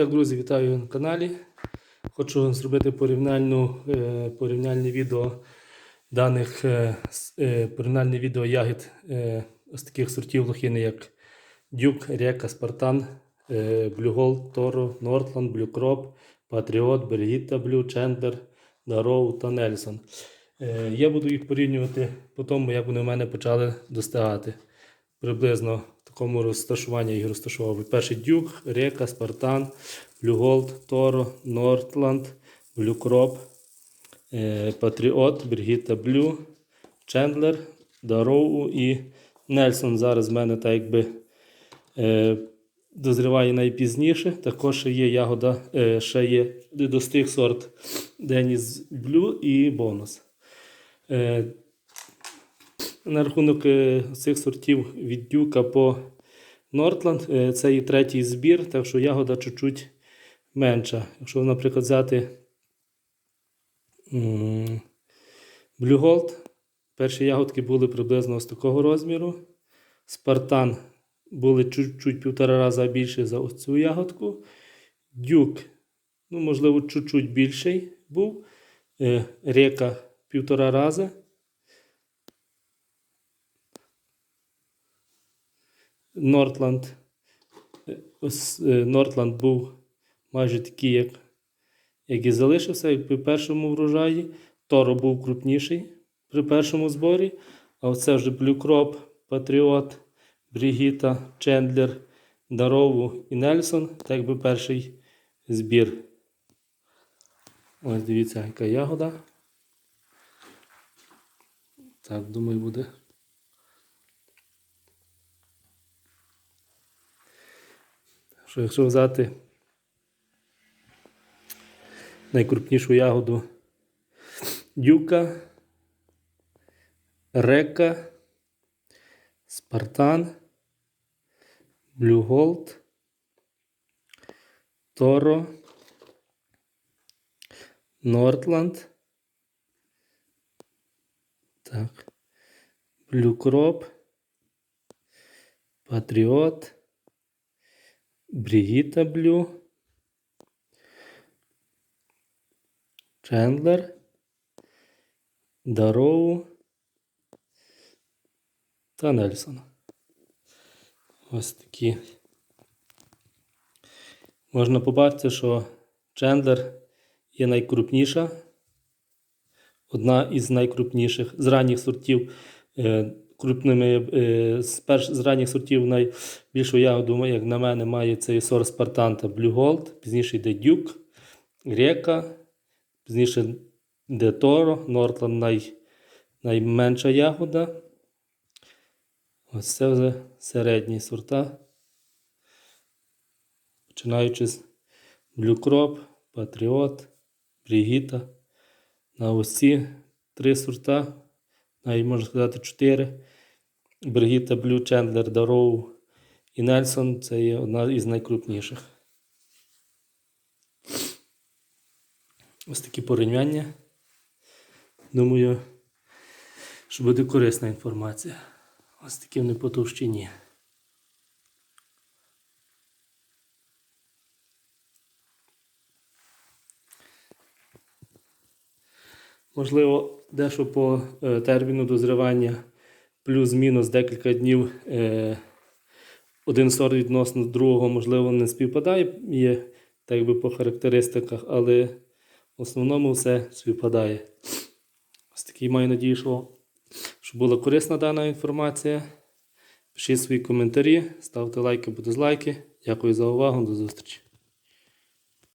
так, друзі, вітаю на каналі. Хочу зробити порівняльну, е, порівняльне відео даних е, е, порівняльне відео ягід ось таких сортів лохини, як Дюк, Река, Спартан, Gold, Торо, Нортланд, Crop, Патріот, Бергіта Блю, Чендер, Дароу та Нельсон. Я буду їх порівнювати по тому, як вони в мене почали достигати. Приблизно такому розташуванні їх розташовував. Перший Дюк, Река, Спартан, Gold, Торо, Нортланд, Crop, е, Патріот, Бригіта Блю, Чендлер, Дароу і Нельсон. Зараз в мене так якби е, дозріває найпізніше. Також є ягода, е, ще є достиг сорт Деніс Блю і бонус. На рахунок е, цих сортів від Дюка по Нортланд, е, це і третій збір, так що ягода чуть-чуть менша. Якщо, наприклад, взяти Blue Gold, перші ягодки були приблизно ось такого розміру. Спартан були чуть-чуть півтора рази більше за ось цю ягодку. Дюк, ну, можливо, чуть-чуть більший був. Е, Река півтора рази. Нортланд. Ось е, Нортланд був майже такий, як, як і залишився, як при першому врожаї. Торо був крупніший при першому зборі. А оце вже Crop, Patriot, Брігіта, Чендлер, Дарову і Нельсон. Так якби перший збір. Ось дивіться, яка ягода. Так, думаю, буде. Що якщо взяти найкрупнішу ягоду дюка, река, спартан, Gold, Торо, Нортланд, так, Crop, Патріот, Брігіта Блю, Чендлер, Дароу та Нельсон. Ось такі. Можна побачити, що Чендлер є найкрупніша, одна із найкрупніших з ранніх сортів. Крупними е, з перш з ранніх сортів найбільшу ягоду, як на мене, має цей сорт Спартан та Blue Gold. Пізніше йде Дюк, Река, пізніше йде Торо, Нортланд най, найменша ягода. Ось це вже середні сорта. Починаючи з Crop, Patriot, Брігіта. На ось ці три сорта, навіть можна сказати 4. Бригіта Блю, Чендлер, Дароу і Нельсон це є одна із найкрупніших. Ось такі порівняння. Думаю, що буде корисна інформація. Ось такі вони по товщині. Можливо, дещо по е, терміну дозрівання плюс-мінус декілька днів е, один сорт відносно другого, можливо, не співпадає, є так якби по характеристиках, але в основному все співпадає. Ось такий маю надію, що була корисна дана інформація. Пишіть свої коментарі, ставте лайки або дизлайки. Дякую за увагу, до зустрічі.